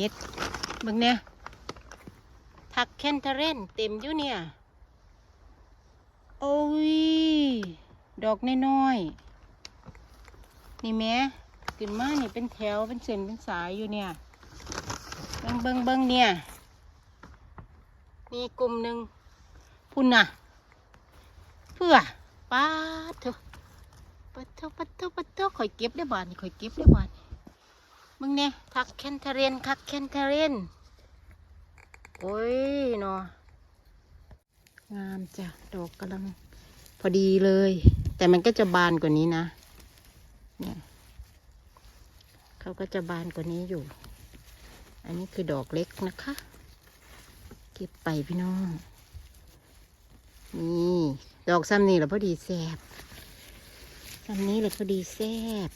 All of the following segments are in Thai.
เฮ็ดเบิ่งเนี่ยผักแคนเทเรนเต็มอยู่เนี่ย โอ้ย ดอกน้อยๆนี่แม่ขึ้นมานี่เป็นแถวเป็นเส้นเป็นสายอยู่เนี่ย เบิ่งเบิ่งเบิ่งเนี่ย มีกลุ่มหนึ่งพุ่นน่ะ เพื่อป้าเถอะปัดเถอะปัดเถอะปัดเถอะข่อยเก็บได้บานข่อยเก็บได้บาน มึงเนี่ยคักแคนเทเรนคักแคนเทเรนโอ้ยเนาะงามจ้ะดอกกำลังพอดีเลย แต่มันก็จะบานกว่านี้นะ เนี่ยเขาก็จะบานกว่านี้อยู่ อันนี้คือดอกเล็กนะคะ เก็บไปพี่น้อง นี่ ดอกซ้ำนี่แหละพอดีแซบซ้ำนี้แหละพอดีแซบ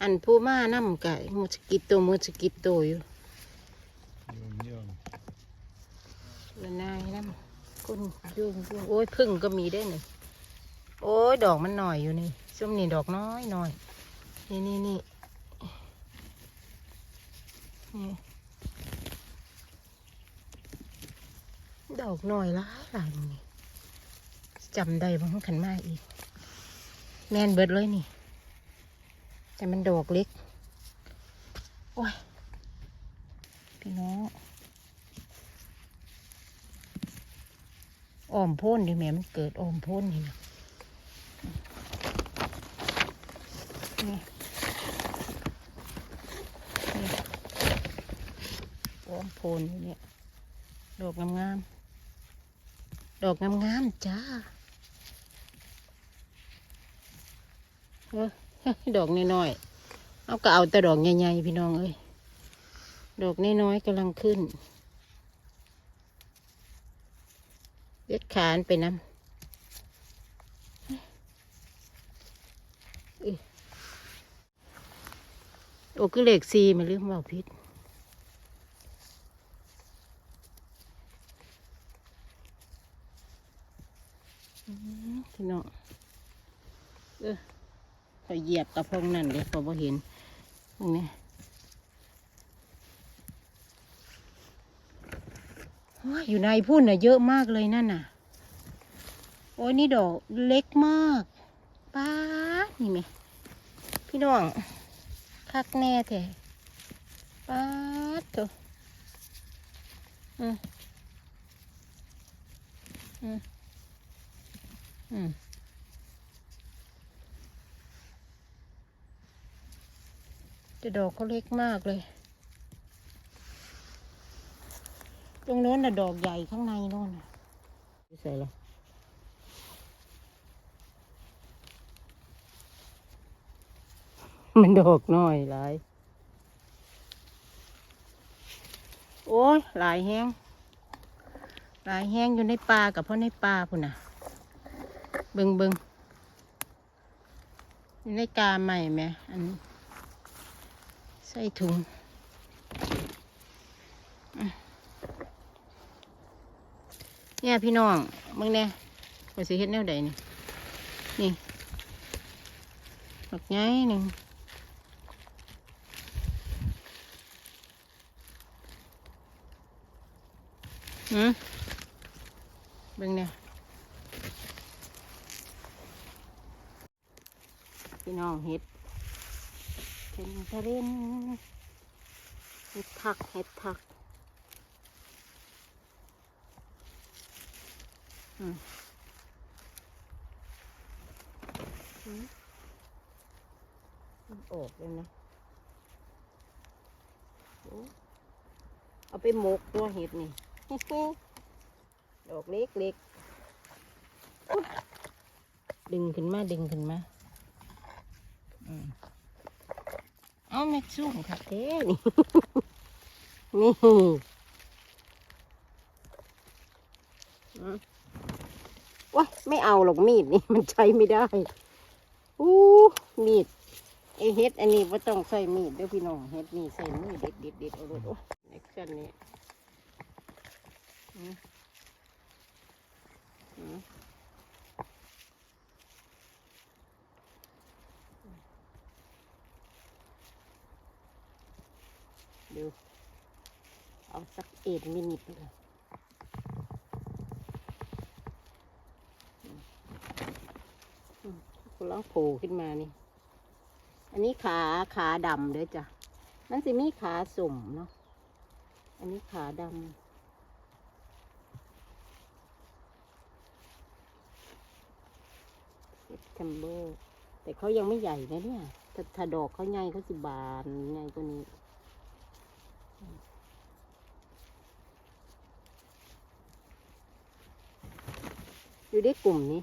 อืมอันผู้มาน้ำกะมูสกิโตมูสกิโตอยู่ Jong, jong. เวนายน้ำก้นยุ่งยุ่งโอ้ยพึ่งก็มีได้หนึ่งโอ้ยดอกมันหน่อยอยู่นี่ส้มนี่ดอกน้อยหน่อยนี่นี่นี่นี่ดอกหน่อยหลายหลายนี่จำได้บ้างขันมาอีก แม่นเบิดเลยนี่ แต่มันดอกเล็ก โอ้ย พี่น้องอ้อมพ่นดิแม่มันเกิดอ้อมพ่นนี่นะนี่อ้อมพ่นอยู่เนี่ยดอกงามๆ ดอกงามๆจ้า เออ ดอกน้อยๆเอาก็เอาแต่ดอกใหญ่ๆพี่น้องเอ้ยดอกน้อยๆกำลังขึ้นเด็ดขานไปน้ำโอ้คือเลขซีไม่ลืมเว่าพิษพี่น้องเออ ขอยเหยียบกระพงนั่นเลยพอบ่เห็นตรงนี้อยอยู่ในพุ่นน่ะเยอะมากเลยนั่นน่ะ โอ้ยนี่ดอกเล็กมากป้านี่ไหมพี่น้องคักแน่แท้ป้าดเถอะอืมอืมอืม แต่ดอกเขาเล็กมากเลย ตรงโน้นน่ะดอกใหญ่ข้างในโน่นน่ะใส่ละมันดอกน้อยหลาย โอ้ยหลายแห้ง หลายแห้งอยู่ในป่ากับพ่อในป่าพุ่นน่ะ เบิงเบิงอยู่ในกาใหม่ไหมอันใส่ถุงเนี่ยพี่น้องมึงเนี่ยว่าสิเฮ็ดแนวใดนี่นี่บักไงหนึ่งหืมเบิ่งเนี่ยพี่น้องเฮ็ด เป็นทะเลนเฮ็ดทักเฮ็ดทักอืมอืมมันออกเลยนะเอาไปหมกตัวเห็ดนี่ดอกเล็กเล็กดึงขึ้นมา ดึงขึ้นมา อืม เอาไม่สู้ค่ะเต้นี่นี่ว้าไม่เอาหรอกมีดนี่มันใช้ไม่ได้อู้มีดไอเฮ็ดอันนี้ว่าต้องใส่มีดเด้อพี่น้องเฮ็ดนี่ใส่มือเด็ดเด็ดเด็ดเอาเลยโอ้ในขั้นนี้อืมอืม ดูเอาสักเอ็ดมินิทเลยอืมอืมกำลังโผล่ขึ้นมานี่ อันนี้ขาขาดำเด้อจ้ะ มันสิมีขาสุ่มเนาะ อันนี้ขาดำเซปเทมเบอร์แต่เขายังไม่ใหญ่นะเนี่ย ถ้าถ้าดอกเขาใหญ่เขาสิบานใหญ่กว่านี้ ดูได้กลุ่มนี้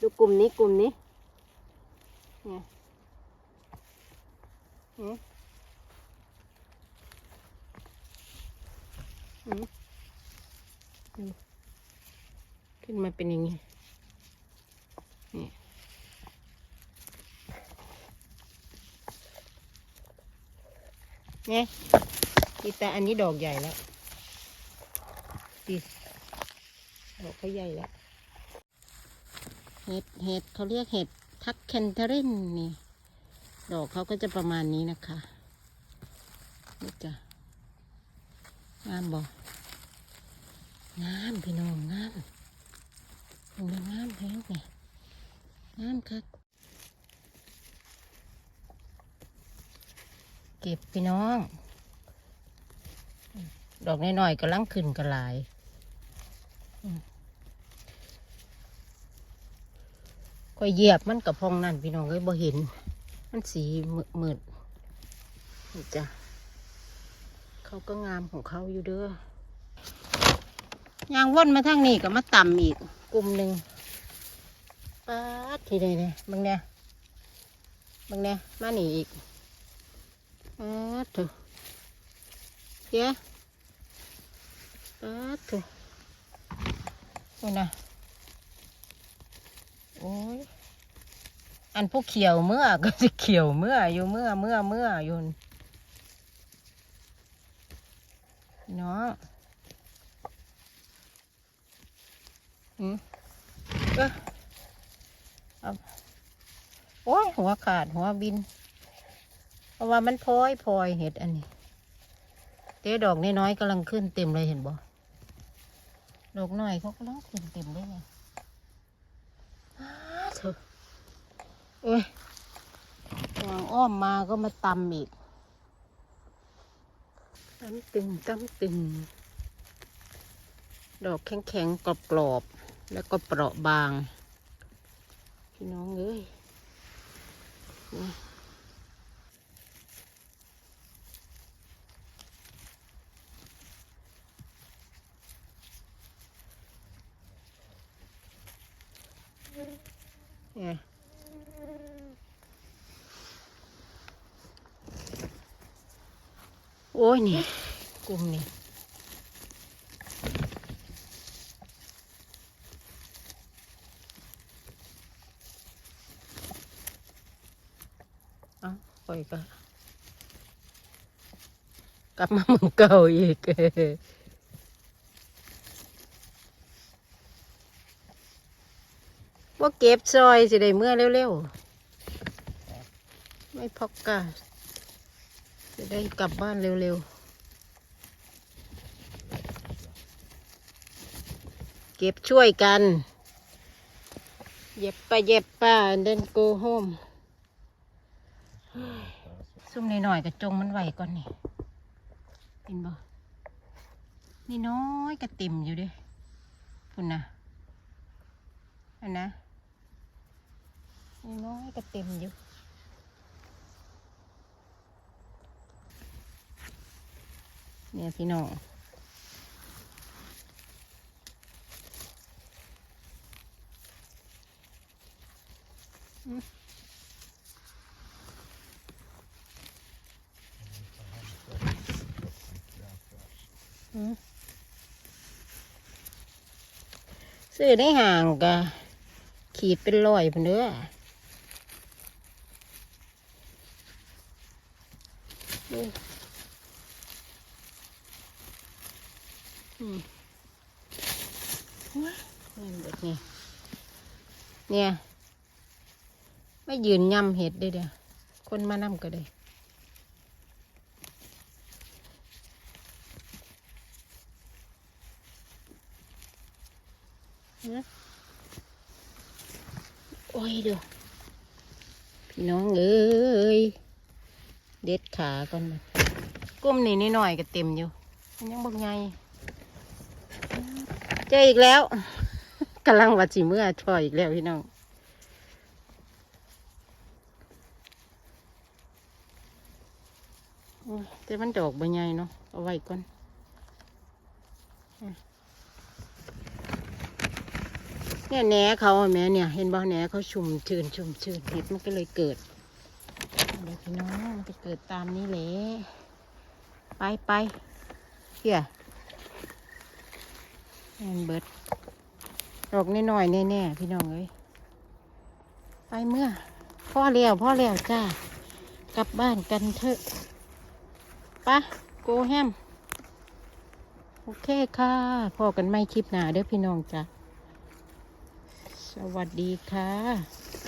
ดูกลุ่มนี้กลุ่มนี้เนี่ยอืมอืมดูขึ้นมาเป็นอย่างนี้นี่นี่ยอีแต่อันนี้ดอกใหญ่แล้วดีดอกเขาใหญ่แล้ว เห็ดเห็ดเขาเรียกเห็ดทักแคนเทรินนี่ ดอกเขาก็จะประมาณนี้นะคะนี่จ้ะงามบ่งามพี่น้องงามโอ้ยงามแล้วไงงามครับเก็บพี่น้อง ดอกน้อยๆก็ลังขึ้นกระลาย ก็เหยียบมันกับพองนั่นพี่น้องเอ้ยบ่เห็น มันสีมืดมืดๆนี่จ้ะเขาก็งามของเขาอยู่เด้อยางว่นมาทางนี้ก็มาต่ำอีกกลุ่มหนึ่งป๊าดทีใดเนี่ยบางเนี่ยบางเนี่ยมาหนีอีกป๊าดเถอะเดี๋ยวป๊าดเถอะโอ้ยนะ โอ้ยอันพวกเขียวเมื่อก็จะเขียวเมื่ออยู่เมื่อเมื่อเมื่ออยู่นเนาะอืมเออเอาโอ้ยหัวขาดหัวบิน เพราะว่ามันพลอยพลอยเห็ดอันนี้เจ๊ดอกน้อยๆกำลังขึ้นเต็มเลยเห็นบ่ดอกน้อยเขากำลังขึ้นเต็มเลยไงเถอะ เอ้ยวางอ้อมมาก็มาตำอีกตำตึงตำตึง ดอกแข็งๆกรอบๆแล้วก็เปราะบาง พี่น้องเอ้ยนี่เนี่ย อ้ยนี่กลุ่มนี่เอาปล่อยก็กลับมาเหมือนเก่าอีกว่าเก็บซอยสิได้เมื่อเร็วๆ ไม่พอกกา ได้กลับบ้านเร็วๆ เก็บช่วยกัน เย็บไปเย็บป้า and then go home ซุ่มหน่อยๆกระจงมันไหวก่อนนี่เห็นบ่นี่น้อยกระติ่มอยู่ดิพุ่นะอันนะนี่น้อยก็เต็มอยู่ เนี่ยพี่น้องอืมอืมซื้ห่างกะขีดเป็นร้อยพันเด้อ นี่เนี่ย ไม่ยืนย่ำเห็ดได้เดียวคนมานำก็ได้โอ้ยเดี๋พี่น้องเอ้ย เด็ดขาก่อนก้มนี่นิดหน่อยก็เต็มอยู่ ยังบอกไง เจออีกแล้วกำลังวัดสีเมื่อชอยอีกแล้วพี่น้องโอ้ยแต่มันดอกใบใหญ่เนาะเอาไว้ก่อนเนี่ยแหนเขาแม่เนี่ย เห็นบ่แหนเขาชุ่มชื้นชุ่มชื้นเห็ดมันก็เลยเกิดเดี๋ยวพี่น้องมันจะเกิดตามนี้แหละไปไปเฮีย แอนเบิดดอกน้อยๆแน่ๆพี่น้องเอ้ยไปเมื่อพ่อเลี้ยวพ่อเลี้ยวจ้ากลับบ้านกันเถอะปะโกแฮมโอเคค่ะพอกันไม่คลิปหนาเด้อพี่น้องจ้ะสวัสดีค่ะ